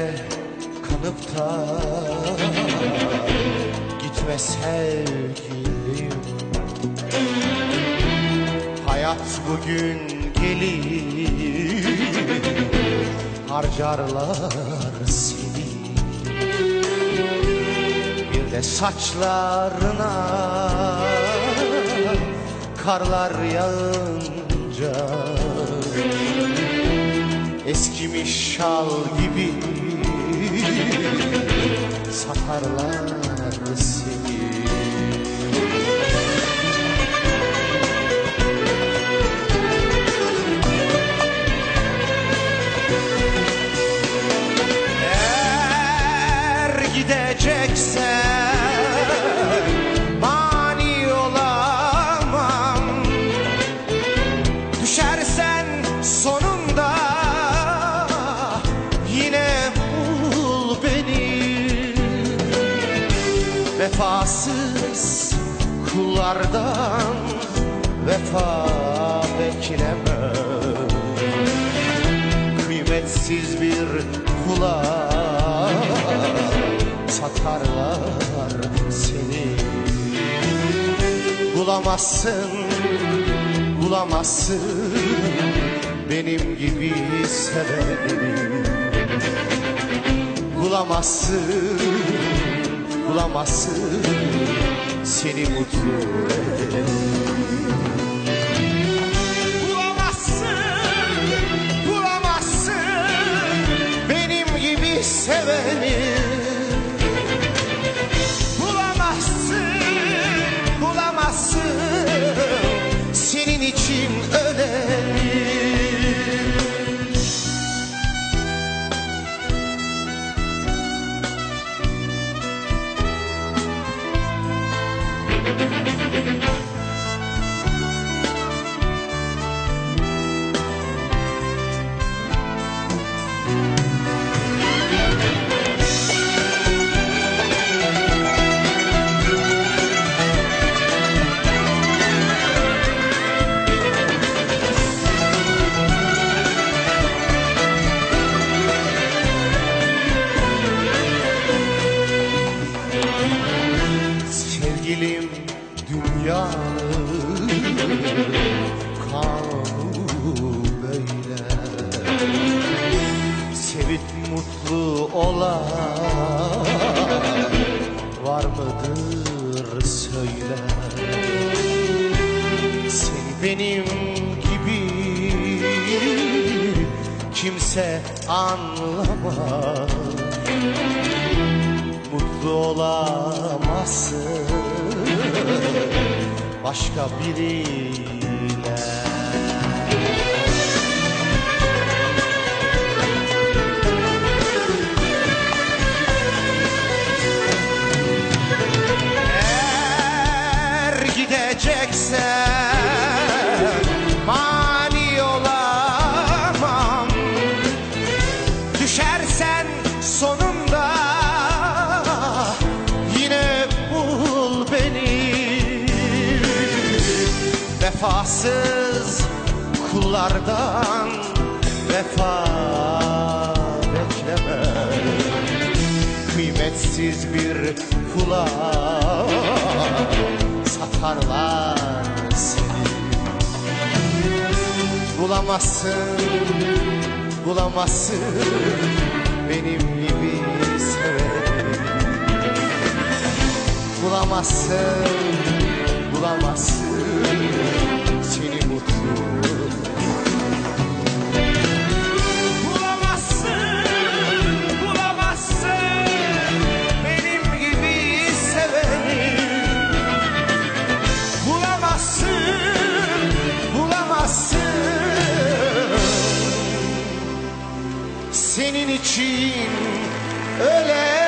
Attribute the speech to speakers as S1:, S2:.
S1: yere kanıp da Gitme sevgilim. Hayat bugün gelir Harcarlar seni. Bir de saçlarına Karlar yağınca Eskimiş şal gibi Satarlar seni Vefasız kullardan vefa bekleme Kıymetsiz bir kula satarlar seni. Bulamazsın, bulamazsın benim gibi seveni. Bulamazsın, bulamazsın seni mutlu edeni olan var mıdır söyle. Seni benim gibi kimse anlamaz. Mutlu olamazsın. Başka biriyle. Gideceksen mani olamam. Düşersen sonunda yine bul beni. Vefasız kullardan vefa bekleme. Kıymetsiz bir kula satarlar Bulamazsın, bulamazsın. Benim gibi seveni Bulamazsın, bulamazsın. Seni mutlu senin için. Ölen